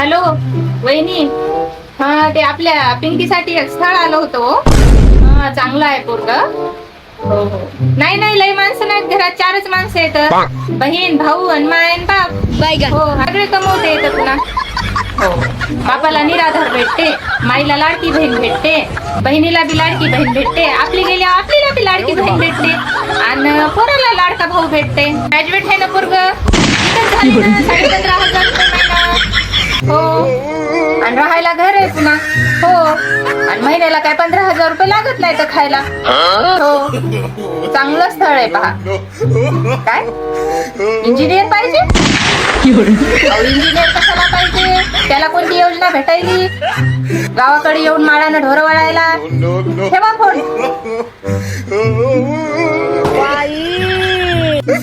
Hello वहिनी. हा ते आपल्या पिंकीसाठी एक स्थळ आलं होतं हो. हा चांगलं आहे पोरग. हो हो. नाही नाही लई माणसं नाहीत घरात चारच माणसं आहेत बहीण भाऊ आणि माय आणि बाप. हो सगळे कमवते येतं पुन्हा हो. बापाला निराधार भेटते माईला लाडकी बहीण भेटते बहिणीला बी लाडकी बहीण भेटते आपली गेली आपलीला बी लाडकी बहीण भेटते आणि पोराला लाडका भाऊ भेटते. ग्रॅज्युएट आहे ना पोरग? हजार राहायला घर आहे पुन्हा. हो. आणि महिन्याला काय पंधरा हजार रुपये लागत नाही तर खायला. हो. चांगलं स्थळ आहे पहा. काय? इंजिनियर पाहिजे? इंजिनियर कशाला पाहिजे? त्याला कोणती योजना भेटायली? गावाकडे येऊन माळानं ढोर वळायला. ठेवा फोन.